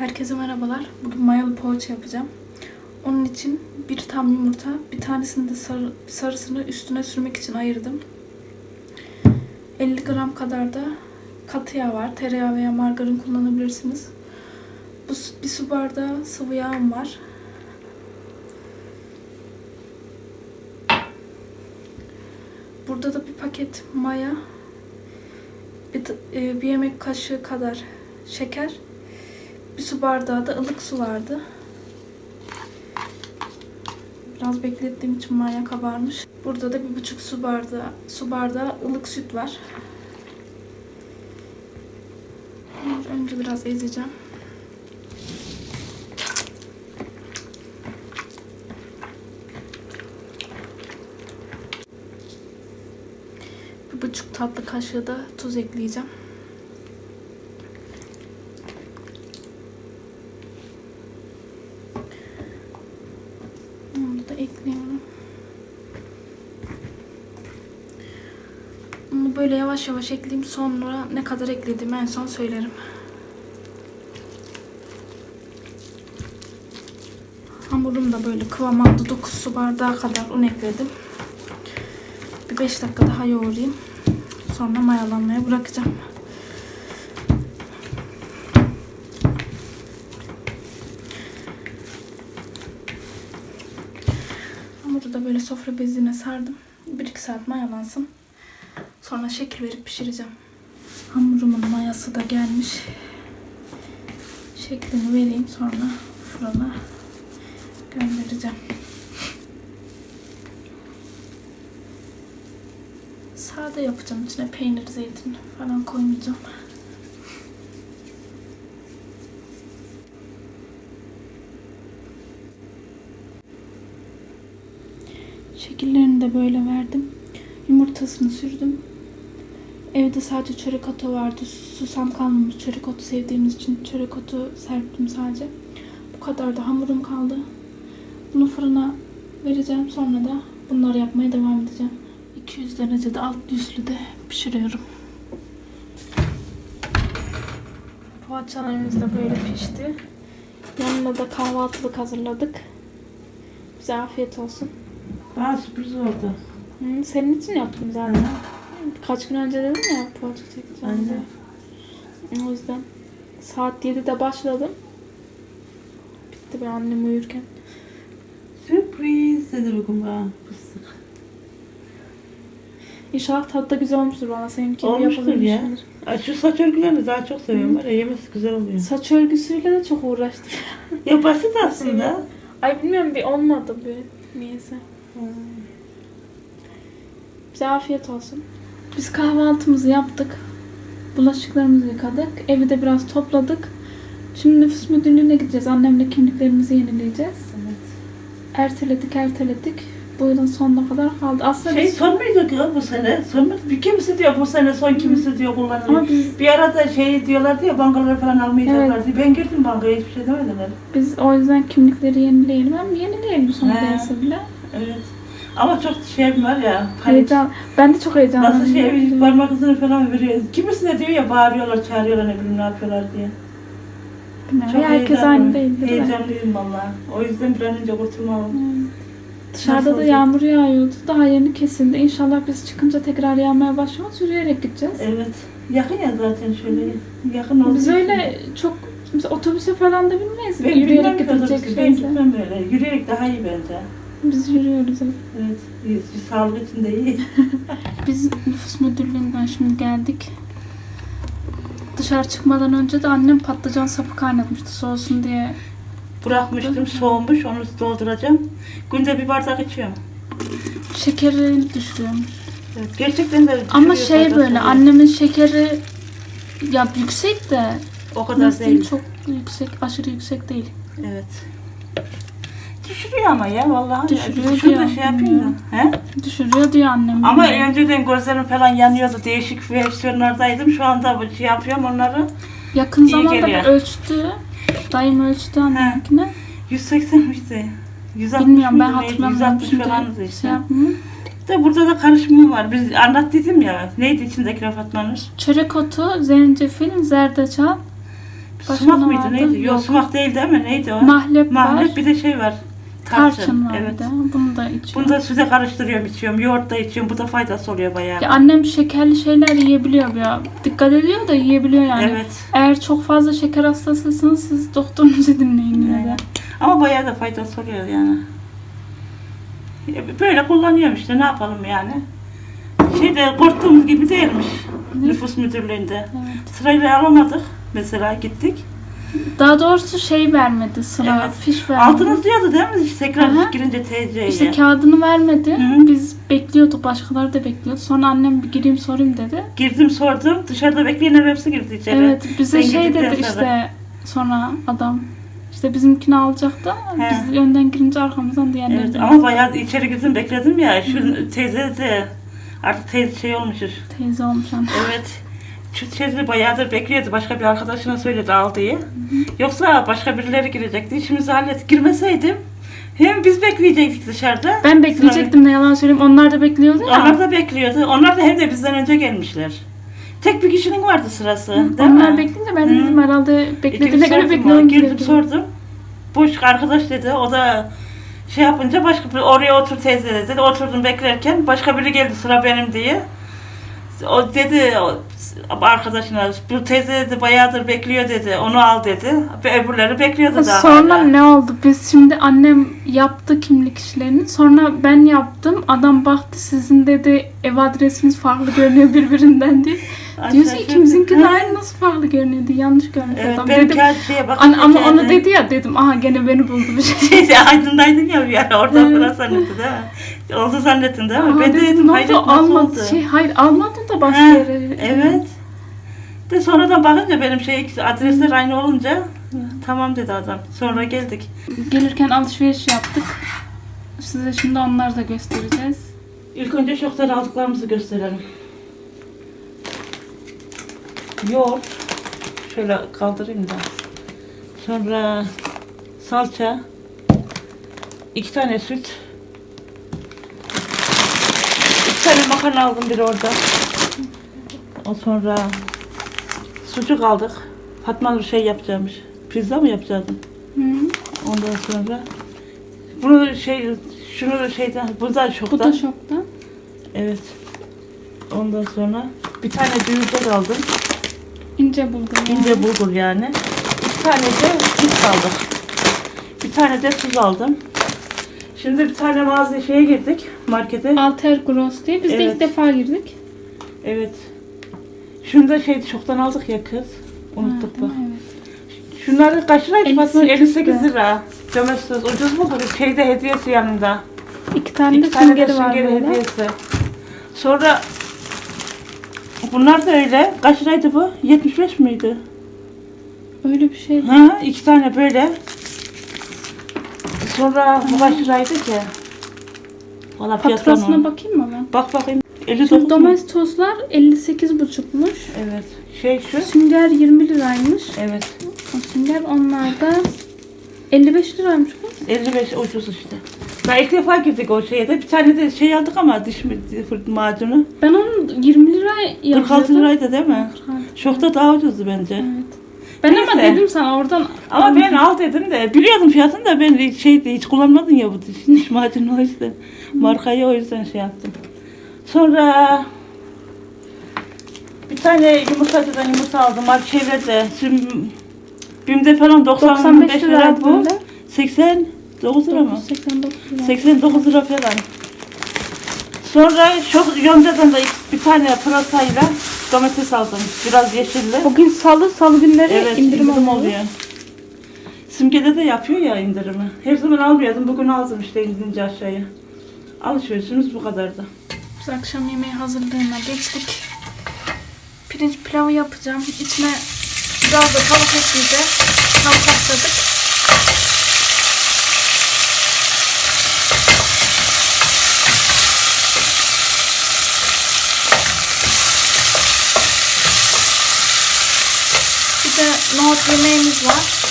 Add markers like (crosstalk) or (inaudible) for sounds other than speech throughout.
Herkese merhabalar. Bugün mayalı poğaça yapacağım. Onun için bir tam yumurta, bir tanesini de sarı, sarısını üstüne sürmek için ayırdım. 50 gram kadar da katı yağ var. Tereyağı veya margarin kullanabilirsiniz. Bu bir su bardağı sıvı yağım var. Burada da bir paket maya, bir, e, bir yemek kaşığı kadar şeker, bir su bardağı da ılık su vardı. Biraz beklettiğim için maya kabarmış. Burada da bir buçuk su bardağı, su bardağı ılık süt var. Önce biraz ezeceğim. Bir buçuk tatlı kaşığı da tuz ekleyeceğim. Onu da ekliyorum. Bunu böyle yavaş yavaş ekleyeyim. Sonra ne kadar eklediğimi en son söylerim. Hamurum da böyle kıvam aldı. 9 su bardağı kadar un ekledim. Bir 5 dakika daha yoğurayım. Sonra mayalanmaya bırakacağım. Hamuru da böyle sofra bezine sardım. 1-2 saat mayalansın. Sonra şekil verip pişireceğim. Hamurumun mayası da gelmiş. Şeklini vereyim sonra fırına göndereceğim. Sade yapacağım. İçine peynir, zeytin falan koymayacağım. De böyle verdim. Yumurtasını sürdüm. Evde sadece çörek otu vardı. Susam kalmamış. Çörek otu sevdiğimiz için çörek otu serptim sadece. Bu kadar da hamurum kaldı. Bunu fırına vereceğim. Sonra da bunları yapmaya devam edeceğim. 200 derecede alt düzlü de pişiriyorum. Poğaçalarımız da böyle pişti. Yanına da kahvaltılık hazırladık. Bize afiyet olsun. Bana sürpriz oldu. Hı, senin için yaptım zaten. Kaç gün önce dedim ya poğaça çekeceğim diye. O yüzden saat 7'de başladım. Bitti ben annem uyurken. Sürpriz dedi bugün bana fıstık. İnşallah tadı da güzel olmuştur bana. Seninki gibi Olmuştur ya. yapabilmişimdir. Ay, şu saç örgülerini daha çok seviyorum. Var ya yemesi güzel oluyor. Saç örgüsüyle de çok uğraştım. Ya basit aslında. Ay bilmiyorum bir olmadı bir niyeyse. Bize afiyet olsun. Biz kahvaltımızı yaptık. Bulaşıklarımızı yıkadık. Evi de biraz topladık. Şimdi nüfus müdürlüğüne gideceğiz. Annemle kimliklerimizi yenileyeceğiz. Evet. Erteledik erteledik. Bu yılın sonuna kadar kaldı. Aslında Şey biz... son muydu ki bu sene? Son mu? Bir kimisi diyor bu sene son kimisi diyor Ama kullanılıyor. biz, Bir arada şey diyorlardı ya bankaları falan almayacaklar diye. Ben girdim bankaya hiçbir şey demediler. biz o yüzden kimlikleri yenileyelim. Hem yenileyelim son He. değilse bile. Evet. Ama çok şey var ya. Panik. Heyecan. Ben de çok heyecanlandım. Nasıl şey bir parmak izini falan veriyor. Kimisi de diyor ya bağırıyorlar, çağırıyorlar ne bileyim ne yapıyorlar diye. Bilmiyorum. Çok Herkes heyecanlı. aynı değildir. de. Heyecanlıyım valla. O yüzden bir an önce kurtulmalım. Hmm. Dışarıda da olacak? yağmur yağıyordu. Daha yeni kesildi. İnşallah biz çıkınca tekrar yağmaya başlamaz. Yürüyerek gideceğiz. Evet. Yakın ya zaten şöyle. Yakın olduğu Biz öyle çok biz otobüse falan da binmeyiz. ben yürüyerek bilmem ki gidilecek Ben şeyse. gitmem böyle. Yürüyerek daha iyi bence. Biz yürüyoruz. Evet. iyi, Sağlık için de iyi. (laughs) Biz nüfus müdürlüğünden şimdi geldik. Dışarı çıkmadan önce de annem patlıcan sapı kaynatmıştı soğusun diye. Bırakmıştım soğumuş onu dolduracağım. Günde bir bardak içiyorum. Şekeri düşürüyormuş. Evet. Gerçekten de Ama düşürüyor şey böyle oluyor. annemin şekeri ya yüksek de o kadar nasıl diyeyim, değil. çok yüksek aşırı yüksek değil. Evet. Düşürüyor ama ya vallahi. Düşürüyor Şunu da diyor. şey yapayım da. He? Düşürüyor diyor annem. Ama önceden gözlerim falan yanıyordu. Değişik versiyonlardaydım. Şu anda bu şey yapıyorum onları. Yakın iyi zamanda geliyor. bir ölçtü. Dayım ölçtü anneminkine. 180 işte. 160 Bilmiyorum ben hatırlamıyorum 160 şimdi. falandı işte. Şey. De burada da karışımı var. Biz anlat dedim ya. Neydi içindeki Fatma'nın? Çörek otu, zencefil, zerdeçal, Başka Sumak mıydı vardı? neydi? Yok, Yok. sumak değil değil mi? Neydi o? Mahlep, Mahlep var. bir de şey var. Tarçın var Evet. Bunu da içiyorum. Bunu da süte karıştırıyorum içiyorum. Yoğurt da içiyorum. Bu da faydası oluyor bayağı. Ya annem şekerli şeyler yiyebiliyor ya. Dikkat ediyor da yiyebiliyor yani. Evet. Eğer çok fazla şeker hastasıysanız siz doktorunuzu dinleyin yine de. Ama bayağı da faydası oluyor yani. Ya Böyle kullanıyorum işte ne yapalım yani. Şeyde korktuğum gibi değilmiş nüfus müdürlüğünde. Evet. Sırayla alamadık mesela gittik. Daha doğrusu şey vermedi sıra, Evet. fiş vermedi. Altınız diyordu değil mi? Tekrar Aha. girince TC'ye. İşte kağıdını vermedi. Hı. Biz bekliyorduk, başkaları da bekliyordu. Sonra annem bir gireyim sorayım dedi. Girdim sordum. Dışarıda bekleyenler hepsi girdi içeri. Evet, bize Ben şey dedi işte sonra adam işte bizimkini alacaktı. He. Biz önden girince arkamızdan diğerleri Evet ama bayağı içeri girdim bekledim ya. Şu teyze de artık teyze şey olmuşuz. teyze olmuş. Evet. Şu teyze bayağıdır bekliyordu. Başka bir arkadaşına söyledi al diye. Yoksa başka birileri girecekti. İşimizi hallet. Girmeseydim hem biz bekleyecektik dışarıda. Ben bekleyecektim ne yalan söyleyeyim. Onlar da bekliyordu ya. Onlar da bekliyordu. Onlar da hem de bizden önce gelmişler. Tek bir kişinin vardı sırası. değil Onlar mi? bekleyince ben Hı. dedim herhalde beklediğine göre bekliyorum. Girdim sordum. Boş arkadaş dedi. O da şey yapınca başka bir oraya otur teyze dedi. Oturdum beklerken başka biri geldi sıra benim diye. O dedi o, arkadaşına bu teyze dedi bayağıdır bekliyor dedi. Onu al dedi. Ve öbürleri bekliyordu daha. Sonra hala. ne oldu? Biz şimdi annem yaptı kimlik işlerini. Sonra ben yaptım. Adam baktı sizin dedi ev adresiniz farklı görünüyor birbirinden diye. Diyorsun şaşırdım. ikimizinki de aynı nasıl farklı görünüyordu. Yanlış görmüş Evet adam. benim Dedim, şeye bak. An- ama onu dedi ya dedim aha gene beni buldu (laughs) bir şey. Şeyde aydındaydın ya bir ara oradan Evet. biraz zannettin değil mi? Oldu zannettin değil mi? Aha, ben de dedim ne hayret oldu nasıl almadı. oldu? Şey, hayır almadın da başka yere. Evet. De sonradan bakınca benim şey adresler aynı olunca tamam dedi adam. Sonra geldik. Gelirken alışveriş yaptık. Size şimdi onları da göstereceğiz. İlk önce şoktan aldıklarımızı gösterelim. Yoğurt. Şöyle kaldırayım da. Sonra salça. iki tane süt. İki tane makarna aldım bir orada. O sonra sucuk aldık. Fatma bir şey yapacakmış. Pizza mı yapacaktın? Hı. Ondan sonra bunu şey şunu şeyden bu da Bu şoktan. da şokta. Evet. Ondan sonra bir tane düğürden aldım. İnce bulgur. yani. İnce bulgur yani. Bir tane de tuz aldım. Bir tane de tuz aldım. Şimdi bir tane mağaza şeye girdik markete. Alter Gross diye. Biz de Evet. ilk defa girdik. Evet. Şunu da şey çoktan aldık ya kız. Unuttuk Ha, bak. Evet. Şunları kaç liraydı? Fatma? 58 58 lira. Domestos ucuz bulduk. Şeyde hediyesi yanında. İki tane de İki tane de süngeri var süngeri böyle. hediyesi. Sonra bunlar da öyle. Kaç liraydı bu? 75 miydi? Öyle bir şey. Ha, iki tane böyle. Sonra bu kaç liraydı ki? Valla Faturasına fiyatlarına bak. bakayım mı ben? Bak bakayım. 59 Şimdi mu? domestoslar 58,5'muş. Evet. Şey şu. Sünger 20 liraymış. Evet. O sünger onlar da 55 liraymış kız. 55 ucuz işte. Ben ilk defa girdik o şeye de. Bir tane de şey aldık ama diş fırtına macunu. Ben onun 20 lira yazdım. 46 liraydı değil mi? 46. Şokta daha ucuzdu bence. Evet. Ben Neyse. ama dedim sana oradan. Ama aldım. ben al dedim de biliyordum fiyatını da ben şey hiç kullanmadın ya bu diş, diş macunu o yüzden. Markayı o yüzden şey yaptım. Sonra bir tane yumurtacıdan yumurta aldım. Abi çevrede. Şimdi BİM'de falan 95, 95 lira, lira bu. 80 9 lira mı? 89 lira. 89 lira falan. Sonra çok yöndeden de bir tane pırasayla domates aldım. Biraz yeşille. Bugün salı, salı günleri evet, indirim, indirim oluyor. Simge'de de yapıyor ya indirimi. Her zaman almıyordum. Bugün aldım işte indirince aşağıya. Alışverişimiz bu kadardı. Biz akşam yemeği hazırlığına geçtik. Pirinç pilavı yapacağım. İçine biraz da tavuk ekleyeceğim. Tam patladık. nohutlarımız var.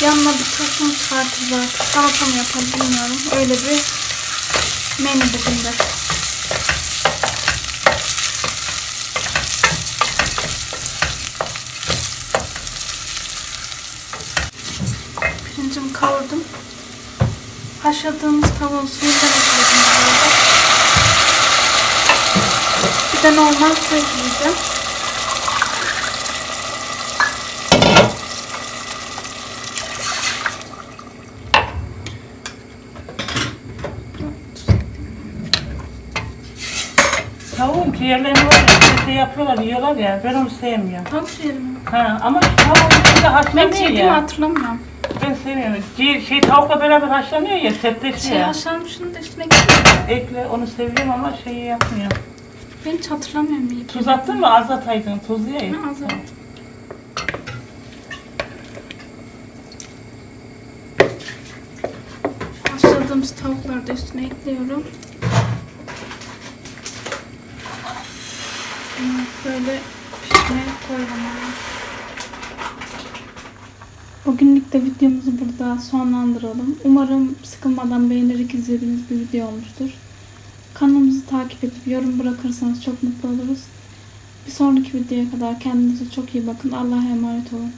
Yanına bir turşum çıkartırız artık. Salata mı yapalım bilmiyorum. Öyle bir menü bugün de. Pirincimi kavurdum. Haşladığımız tavuğun suyunu da ekledim suyu Bir de normal suyu gireceğim. Tavuğun ciğerlerini var ya, şey yapıyorlar, yiyorlar ya, ben onu sevmiyorum. Ciğeri mi? Ha, ama tavuğun içinde Ben haşlanıyor yediğimi ya. hatırlamıyorum. Ben sevmiyorum. Şey tavukla beraber haşlanıyor ya, Şey sertleşiyor ya. haşlanmışını da üstüne ekledim. Ekle, onu seviyorum ama şeyi yapmıyor. Ben hiç hatırlamıyorum bir Tuz attın mı? Az ataydın, tuzlu ya. Ha, az attım. Haşladığımız tavukları da üstüne ekliyorum. Hmm, Böyle pişmeye koyalım. Bugünlük de videomuzu burada sonlandıralım. Umarım sıkılmadan beğenerek izlediğiniz bir video olmuştur. Kanalımızı takip edip yorum bırakırsanız çok mutlu oluruz. Bir sonraki videoya kadar kendinize çok iyi bakın. Allah'a emanet olun.